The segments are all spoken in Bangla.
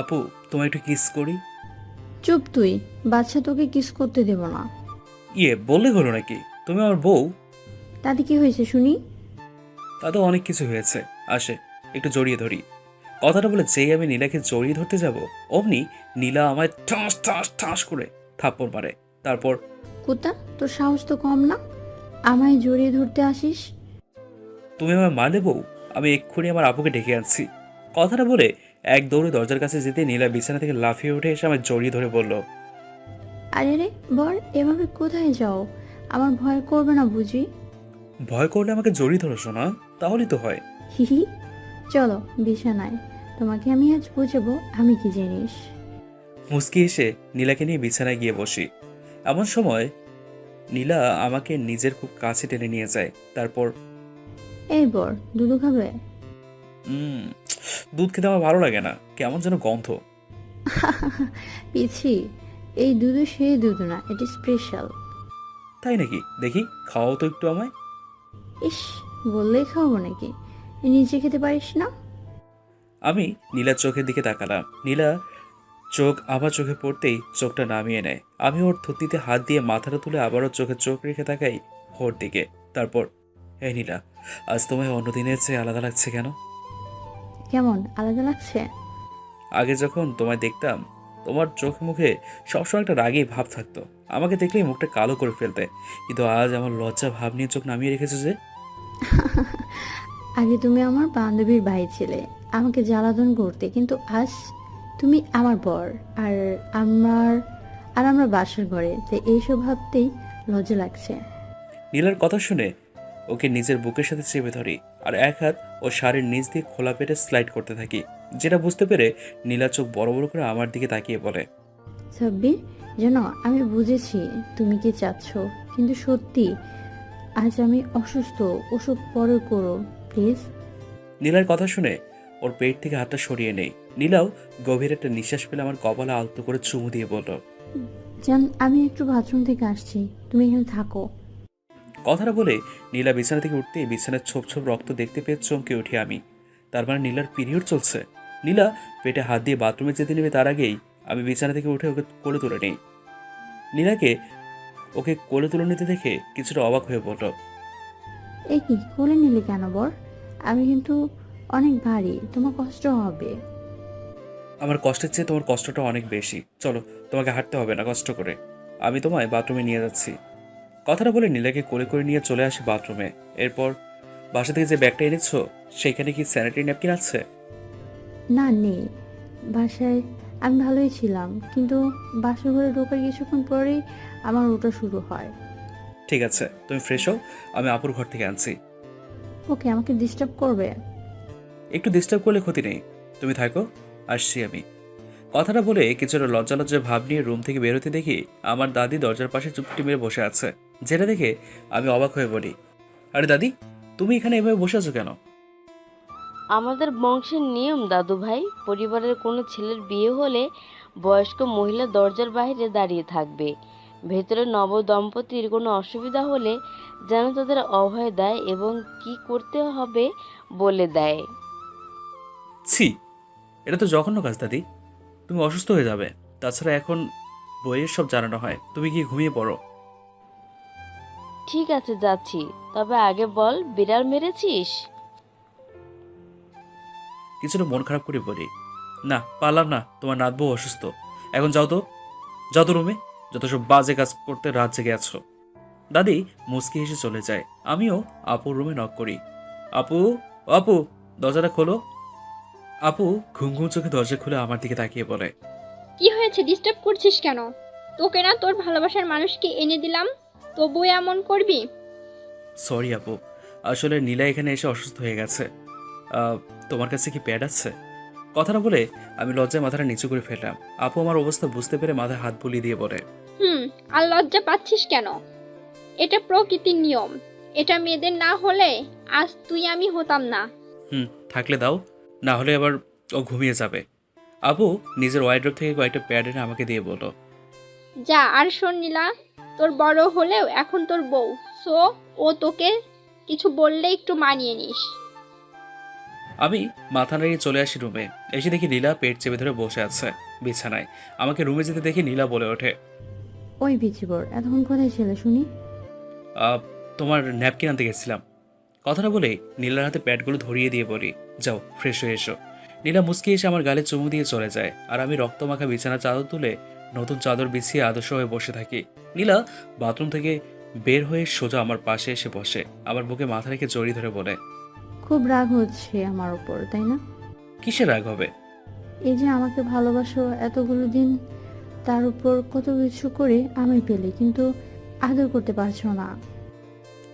আপু তোমায় একটু কিস করি? চুপ তুই বাচ্চা তোকে কিস করতে দেব না। ইয়ে বললে হলো নাকি? তুমি আমার বউ? তাতে কি হয়েছে শুনি? তাতে অনেক কিছু হয়েছে। আসে একটু জড়িয়ে ধরি। কথাটা বলে যেই আমি নীলাকে জড়িয়ে ধরতে যাব অমনি নীলা আমায় ঠাস ঠাস ঠাস করে থাপ্পড় মারে। তারপর কুত্তা তোর সাহস তো কম না? আমায় জড়িয়ে ধরতে আসিস? তুমি আমার মানে বউ? আমি এক্ষুনি আমার আপুকে ডেকে আনছি। কথাটা বলে এক দৌড়ে দরজার কাছে যেতে নীলা বিছানা থেকে লাফিয়ে উঠে এসে আমার জড়িয়ে ধরে বলল আরে রে বর এভাবে কোথায় যাও? আমার ভয় করবে না বুঝি? ভয় করলে আমাকে জড়িয়ে ধরো শোনা তাহলেই তো হয়। হিহি চলো বিছানায়। তোমাকে আমি আজ বুঝাবো আমি কি জিনিস? মুস্কি এসে নীলাকে নিয়ে বিছানায় গিয়ে বসি। এমন সময় নীলা আমাকে নিজের খুব কাছে টেনে নিয়ে যায়। তারপর এই বর দুধু খাবে? উম, দুধ খেতে আমার ভালো লাগে না। কেমন যেন গন্ধ। পিছি এই দুধু সেই দুধ না এটি স্পেশাল তাই নাকি? দেখি খাওয়াও তো একটু আমায়। ইস বললেই খাওয়াবো নাকি? নিজে খেতে পারিস না? আমি নীলার চোখের দিকে তাকালাম। নীলা চোখ আমার চোখে পড়তেই চোখটা নামিয়ে নেয়। আমি ওর থুতনিতে হাত দিয়ে মাথাটা তুলে আবারও চোখে চোখ রেখে তাকাই ওর দিকে। তারপর এই নীলা আজ তোমায় অন্য দিনের চেয়ে আলাদা লাগছে কেন? কেমন আলাদা লাগছে? আগে যখন তোমায় দেখতাম তোমার চোখ মুখে সবসময় একটা রাগী ভাব থাকতো। আমাকে দেখলেই মুখটা কালো করে ফেলতে। কিন্তু আজ আমার লজ্জা ভাব নিয়ে চোখ নামিয়ে রেখেছো যে? আগে তুমি আমার বান্ধবীর ভাই ছিলে আমাকে জ্বালাতন করতে কিন্তু আজ তুমি আমার বর আর আমার আর আমরা বাসার ঘরে তাই এইসব ভাবতেই লজ্জা লাগছে। নীলার কথা শুনে ওকে নিজের বুকের সাথে চেপে ধরি। আর এক হাত ও শাড়ির নিচ দিয়ে খোলা পেটে স্লাইড করতে থাকি যেটা বুঝতে পেরে নীলা চোখ বড় বড় করে আমার দিকে তাকিয়ে বলে। সাব্বির জানো আমি বুঝেছি তুমি কি চাচ্ছ কিন্তু সত্যি আজ আমি অসুস্থ ওসব পরে করো প্লিজ। নীলার কথা শুনে ওর পেট থেকে হাতটা সরিয়ে নেই। নীলাও গভীর একটা নিঃশ্বাস ফেলে আমার কপালে আলতো করে চুমু দিয়ে বলল জান আমি একটু বাথরুম থেকে আসছি তুমি এখানে থাকো। কথাটা বলে নীলা বিছানা থেকে উঠতেই বিছানার ছোপ ছোপ রক্ত দেখতে পেয়ে চমকে উঠি আমি। তার মানে নীলার পিরিয়ড চলছে। নীলা পেটে হাত দিয়ে বাথরুমে যেতে নেবে তার আগেই আমি বিছানা থেকে উঠে ওকে কোলে তুলে নিই। নীলাকে ওকে কোলে তুলে নিতে দেখে কিছুটা অবাক হয়ে বলল এ কি কোলে নিলে কেন বর? আমি কিন্তু অনেক ভারী তোমার কষ্ট হবে। আমার কষ্টের চেয়ে তোমার কষ্টটা অনেক বেশি। চলো তোমাকে হাঁটতে হবে না কষ্ট করে। আমি তোমায় বাথরুমে নিয়ে যাচ্ছি। কথাটা বলে নীলাকে কোলে করে নিয়ে চলে আসি বাথরুমে। এরপর বাসা থেকে যে ব্যাগটা এনেছো সেখানে কি স্যানিটারি ন্যাপকিন আছে? না নেই। বাসায় আমি ভালোই ছিলাম কিন্তু বাসা ঘরে ঢোকার কিছুক্ষণ পরেই আমার ওটা শুরু হয়। ঠিক আছে তুমি ফ্রেশ হও আমি আপুর ঘর থেকে আনছি। ওকে আমাকে ডিস্টার্ব করবে? একটু ডিস্টার্ব করলে ক্ষতি নেই। তুমি থাকো আসছি আমি। কথাটা বলে কিছুটা লজ্জা লজ্জা ভাব নিয়ে রুম থেকে বেরোতে দেখি আমার দাদি দরজার পাশে চুপটি মেরে বসে আছে। যেটা দেখে আমি অবাক হয়ে পড়ি। আরে দাদি তুমি এখানে এভাবে বসে আছো কেন? আমাদের বংশের নিয়ম দাদু ভাই। পরিবারের কোনো ছেলের বিয়ে হলে বয়স্ক মহিলা দরজার বাইরে দাঁড়িয়ে থাকবে। ভেতরে নব দম্পতির কোনো অসুবিধা হলে যেন তাদের অভয় দেয় এবং কি করতে হবে বলে দেয়। ছি এটা তো জঘন্য কাজ দাদি। তুমি অসুস্থ হয়ে যাবে। তাছাড়া এখন বইয়ের সব জানানো হয়। তুমি কি ঘুমিয়ে পড়ো। ঠিক আছে যাচ্ছি। তবে আগে বল বিড়াল মেরেছিস? কিছুটা মন খারাপ করে বলি না পারলাম না তোমার নাতবউ অসুস্থ। এখন যাও তো যাও তো রুমে যত সব বাজে কাজ করতে রাত জেগে আছো। দাদি মুচকি হেসে চলে যায়। আমিও আপুর রুমে নক করি। আপু আপু দরজাটা খোলো। আপু ঘুম ঘুম চোখে দরজা খুলে আমার দিকে তাকিয়ে বলে কি হয়েছে? ডিস্টার্ব করছিস কেন? তোকে না তোর ভালোবাসার মানুষকে এনে দিলাম। তবু এমন করবি? সরি আপু আসলে নীলা এখানে এসে অসুস্থ হয়ে গেছে। আহ, তোমার কাছে কি প্যাড আছে? কথাটা বলে আমি লজ্জায় মাথাটা নিচু করে ফেললাম। আপু আমার অবস্থা বুঝতে পেরে মাথায় হাত বুলিয়ে দিয়ে বলে হুম আর লজ্জা পাচ্ছিস কেন? এটা প্রকৃতির নিয়ম। এটা মেয়েদের না হলে আজ তুই আমি হতাম না। হুম থাকলে দাও না হলে আবার ও ঘুমিয়ে যাবে। আপু নিজের ওয়াইড্রপ থেকে কয়েকটা প্যাড এনে আমাকে দিয়ে বলো। যা আর শোন নীলা তোর বড় হলেও এখন তোর বউ। সো ও তোকে কিছু বললে একটু মানিয়ে নিস। আমি মাথা নাড়িয়ে চলে আসি রুমে। এসে দেখি নীলা পেট চেপে ধরে বসে আছে বিছানায়। আমাকে রুমে যেতে দেখে নীলা বলে ওঠে ওই বিচিবর এতক্ষণ কোথায় ছেলে শুনি? আহ, তোমার ন্যাপকিন আনতে গেছিলাম। কথাটা বলে নীলার হাতে প্যাডগুলো ধরিয়ে দিয়ে বলি যাও ফ্রেশ হয়ে এসো। নীলা মুসকি এসে আমার গালে চুমু দিয়ে চলে যায় আর আমি রক্তমাখা বিছানা চাদর তুলে নতুন চাদর বিছিয়ে আদর্শ হয়ে বসে থাকি। নীলা বাথরুম থেকে বের হয়ে সোজা আমার পাশে এসে বসে। আমার বুকে মাথা রেখে জড়িয়ে ধরে বলে খুব রাগ হচ্ছে আমার উপর তাই না? কিসের রাগ হবে? এই যে আমাকে ভালোবাসো এতগুলো দিন তার উপর কত কিছু করে আমি পেলে কিন্তু আদর করতে পারছ না।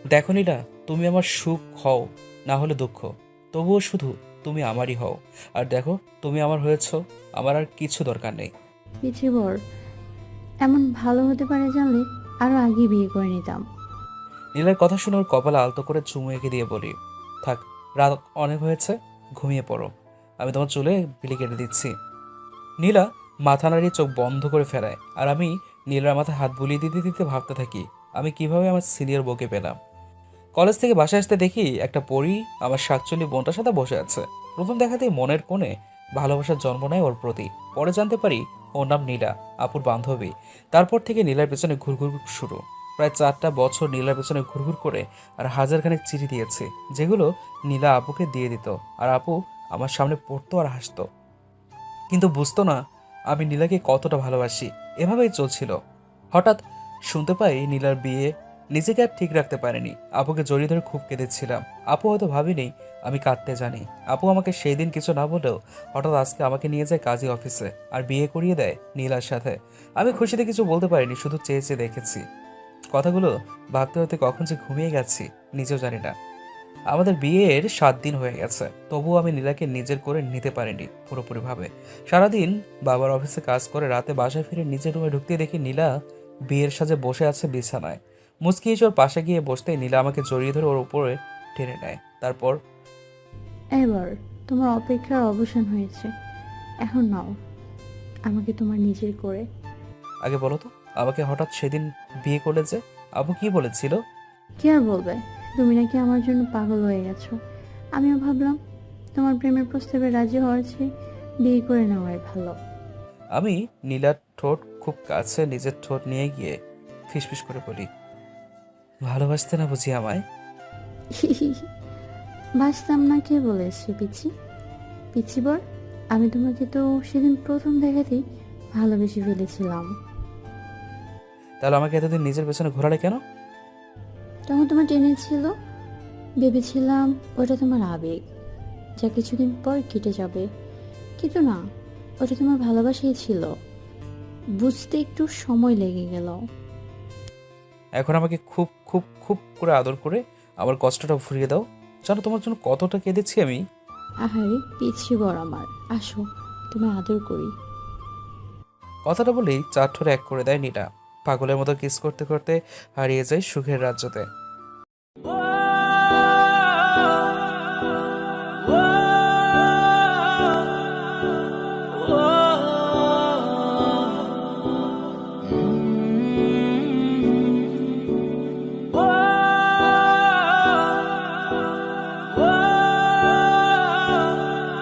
দেখো নীলা তুমি আমার সুখ হও না হলে দুঃখ। তবুও শুধু তুমি আমারই হও। আর দেখো তুমি আমার হয়েছ আমার আর কিছু দরকার নেই। বিচিবর এমন ভালো হতে পারে জানলে আরও আগে বিয়ে করে নিতাম। নীলার কথা শুনে ওর কপালে আলতো করে চুমু এঁকে দিয়ে বলি, থাক, রাত অনেক হয়েছে, ঘুমিয়ে পড়ো। আমি তোমার চুলে বিলি কেটে দিচ্ছি। নীলা মাথা নাড়িয়ে চোখ বন্ধ করে ফেরায়, আর আমি নীলার মাথায় হাত বুলিয়ে দিতে দিতে ভাবতে থাকি, আমি কীভাবে আমার সিনিয়র বউকে পেলাম। কলেজ থেকে বাসায় আসতে দেখি একটা পরি আমার শাকচুলি বোনটার সাথে বসে আছে। প্রথম দেখাতেই মনের কোণে ভালোবাসার জন্ম নেয় ওর প্রতি, পরে জানতে পারি ওর নাম নীলা, আপুর বান্ধবী। তারপর থেকে নীলার পেছনে ঘুরঘুর শুরু। প্রায় চারটা বছর নীলার পেছনে ঘুরঘুর করে আর হাজারখানেক চিঠি দিয়েছে, যেগুলো নীলা আপুকে দিয়ে দিত। আর আপু আমার সামনে পড়তো আর হাসতো। কিন্তু বুঝতো না আমি নীলাকে কতটা ভালোবাসি। এভাবেই চলছিল। হঠাৎ শুনতে পাই নীলার বিয়ে নিজেকে আর ঠিক রাখতে পারেনি। আপুকে জড়িয়ে ধরে খুব কেঁদেছিলাম। আপু হয়তো ভাবিনি, আমি কাঁদতে জানি। আপু আমাকে সেই দিন কিছু না বলেও হঠাৎ আজকে আমাকে নিয়ে যায় কাজী অফিসে আর বিয়ে করিয়ে দেয় নীলার সাথে। আমি খুশিতে কিছু বলতে পারিনি, শুধু চেয়ে চেয়ে দেখেছি। কথাগুলো ভাবতে হতে কখন যে ঘুমিয়ে গেছি, নিজেও জানি না। আমাদের বিয়ের সাত দিন হয়ে গেছে, তবুও আমি নীলাকে নিজের করে নিতে পারিনি পুরোপুরিভাবে। সারাদিন বাবার অফিসে কাজ করে রাতে বাসায় ফিরে নিজের রুমে ঢুকতে দেখি নীলা বিয়ের সাজে বসে আছে বিছানায়। মুচকি এসে পাশে গিয়ে বসতেই নীলা আমাকে জড়িয়ে ধরে ওর উপরে টেনে নেয়। তারপর এবার তোমার অপেক্ষার অবসান হয়েছে। এখন নাও আমাকে তোমার নিজের করে। আগে বলো তো আমাকে হঠাৎ সেদিন বিয়ে করলে যে আপু কি বলেছিল? কি আর বলবে? তুমি নাকি আমার জন্য পাগল হয়ে গেছো। আমিও ভাবলাম তোমার প্রেমের প্রস্তাবে রাজি হওয়ার চেয়ে বিয়ে করে নেওয়াই ভালো। আমি নীলার ঠোঁট খুব কাছে নিজের ঠোঁট নিয়ে গিয়ে ফিসফিস করে বলি ভালোবাসতে না বুঝি আমায়? বাঁচতাম না কে বলেছে পিচি পিচি বর আমি তোমাকে তো সেদিন প্রথম দেখাতেই ভালোবেসে ফেলেছিলাম। তাহলে আমাকে এতদিন নিজের পেছনে ঘোরালে কেন? তখন তোমার টেনে ছিল ভেবেছিলাম ওটা তোমার আবেগ যা কিছুদিন পর কেটে যাবে। কিন্তু না ওটা তোমার ভালোবাসাই ছিল। বুঝতে একটু সময় লেগে গেল। এখন আমাকে খুব খুব খুব করে আদর করে আবার কষ্টটা ফুরিয়ে দাও। জানো তোমার জন্য কতটা কেঁদেছি আমি? আহারে পিছিয়ে বড় আমার। আসো তুমি আদর করি। কথাটা বলেই চার ঠোরে এক করে দেয় নিটা। পাগলের মতো কিস করতে করতে হারিয়ে যায় সুখের রাজ্যতে।